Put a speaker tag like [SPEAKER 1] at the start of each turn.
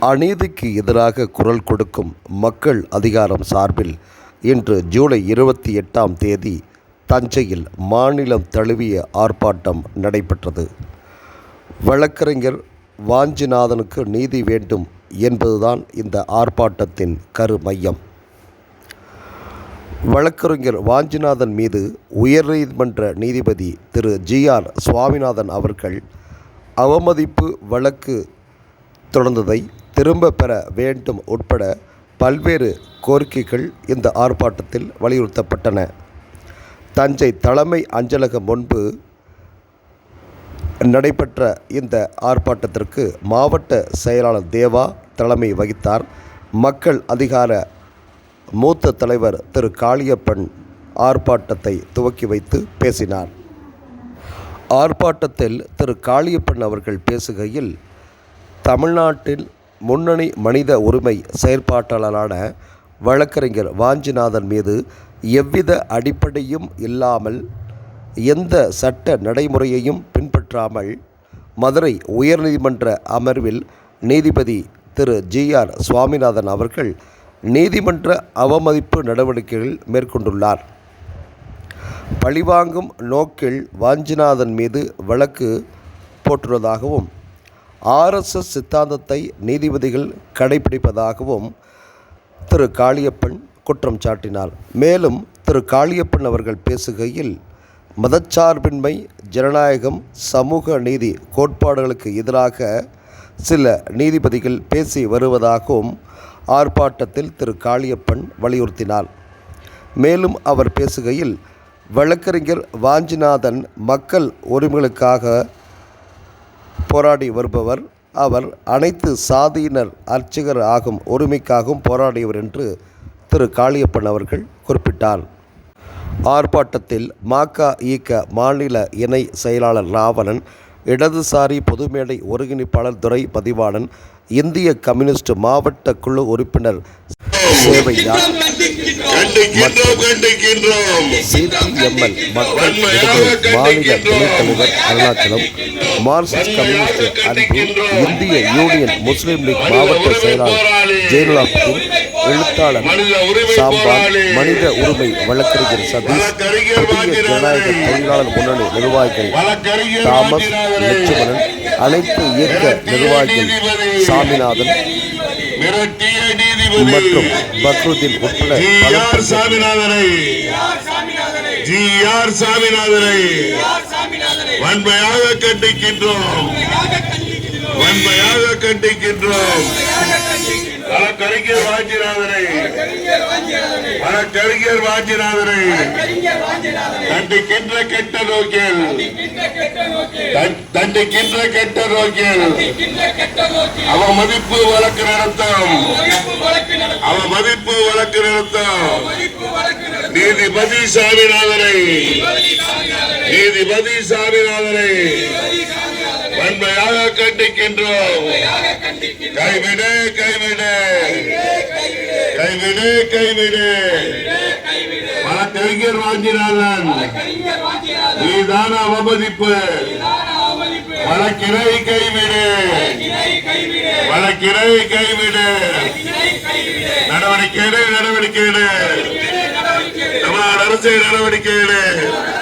[SPEAKER 1] அநீதிக்கு எதிராக குரல் கொடுக்கும் மக்கள் அதிகாரம் சார்பில் இன்று ஜூலை இருபத்தி எட்டாம் தேதி தஞ்சையில் மாநிலம் தழுவிய ஆர்ப்பாட்டம் நடைபெற்றது. வழக்கறிஞர் வாஞ்சிநாதனுக்கு நீதி வேண்டும் என்பதுதான் இந்த ஆர்ப்பாட்டத்தின் கருமையம். வழக்கறிஞர் வாஞ்சிநாதன் மீது உயர்நீதிமன்ற நீதிபதி திரு ஜி ஆர் சுவாமிநாதன் அவர்கள் அவமதிப்பு வழக்கு தொடர்ந்ததை திரும்ப பெற வேண்டும் உட்பட பல்வேறு கோரிக்கைகள் இந்த ஆர்ப்பாட்டத்தில் வலியுறுத்தப்பட்டன. தஞ்சை தலைமை அஞ்சலகம் முன்பு நடைபெற்ற இந்த ஆர்ப்பாட்டத்திற்கு மாவட்ட செயலாளர் தேவா தலைமை வகித்தார். மக்கள் அதிகார மூத்த தலைவர் திரு காளியப்பன் ஆர்ப்பாட்டத்தை துவக்கி வைத்து பேசினார். ஆர்ப்பாட்டத்தில் திரு காளியப்பன் அவர்கள் பேசுகையில் தமிழ்நாட்டில் முன்னணி மனித உரிமை செயற்பாட்டாளரான வழக்கறிஞர் வாஞ்சிநாதன் மீது எவ்வித அடிப்படையும் இல்லாமல் எந்த சட்ட நடைமுறையையும் பின்பற்றாமல் மதுரை உயர்நீதிமன்ற அமர்வில் நீதிபதி திரு ஜி ஆர் சுவாமிநாதன் அவர்கள் நீதிமன்ற அவமதிப்பு நடவடிக்கைகள் மேற்கொண்டுள்ளார். பழிவாங்கும் நோக்கில் வாஞ்சிநாதன் மீது வழக்கு போட்டுள்ளதாகவும் ஆர்எஸ்எஸ் சித்தாந்தத்தை நீதிபதிகள் கடைபிடிப்பதாகவும் திரு காளியப்பன் குற்றம் சாட்டினார். மேலும் திரு காளியப்பன் அவர்கள் பேசுகையில் மதச்சார்பின்மை ஜனநாயகம் சமூக நீதி கோட்பாடுகளுக்கு எதிராக சில நீதிபதிகள் பேசி வருவதாகவும் ஆர்ப்பாட்டத்தில் திரு காளியப்பன் வலியுறுத்தினார். மேலும் அவர் பேசுகையில் வழக்கறிஞர் வாஞ்சிநாதன் மக்கள் உரிமைகளுக்காக போராடி வருபவர். அவர் அனைத்து சாதியினர் அர்ச்சகர் ஆகும் உரிமைக்காகவும் போராடியவர் என்று திரு காளியப்பன் அவர்கள் குறிப்பிட்டார். ஆர்ப்பாட்டத்தில் மக இயக்க மாநில இணை செயலாளர் ராவணன் இடதுசாரி பொதுமேடை ஒருங்கிணைப்பாளர் துரை பதிவாளன் இந்திய கம்யூனிஸ்ட் மாவட்ட குழு உறுப்பினர் சேவையா சிடிஎம்எல் மக்கள் விடுதலை மாநில துணைத் தலைவர் அருணாச்சலம் மார்க்சிஸ்ட் கம்யூனிஸ்ட் அன்பு இந்திய யூனியன் முஸ்லீம் லீக் மாவட்ட செயலாளர் ஜெயலலிதாபுதீன் எழுத்தாளர் சாம்பால் மனித உரிமை வழக்கறிஞர் சதீஷ் புதிய ஜனநாயக தொழிலாளர் முன்னணி நிர்வாகிகள் தாமஸ் லட்சுமணன் அனைத்து இயக்க நிர்வாகிகள் சாமிநாதன் மற்றும் பக்ருதீன் உட்பட
[SPEAKER 2] ஜி
[SPEAKER 1] பலர்
[SPEAKER 2] ஆர் சாமிநாதனை ஜி ஆர் சாமிநாதனை வன்மையாக கண்டிக்கின்றோம். வன்மையாக கண்டிக்கின்றோம் பல கலைஞர் வாஞ்சிநாதனை பல கலைஞர் வாஞ்சிநாதனை தண்டிக்கின்ற கெட்ட நோக்கில் தண்டிக்கின்ற கெட்ட நோக்கில் அவ மதிப்பு வழக்கு நடத்தும் அவமதிப்பு வழக்கு நடத்தும் நீதிபதி சாமிநாதனை நீதிபதி சாமிநாதனை வன்மையாக கண்டிக்கின்றோம். கைவிடு கைவிடு. கைவிடு கைவிடு. வழக்கறிஞர் வாஞ்சிநாதன் நீதான அவமதிப்பு. வழக்கினை கைவிடு. வழக்கினை கைவிடு. நடவடிக்கை நடவடிக்கை. தமிழ்நாடு அரசு நடவடிக்கை.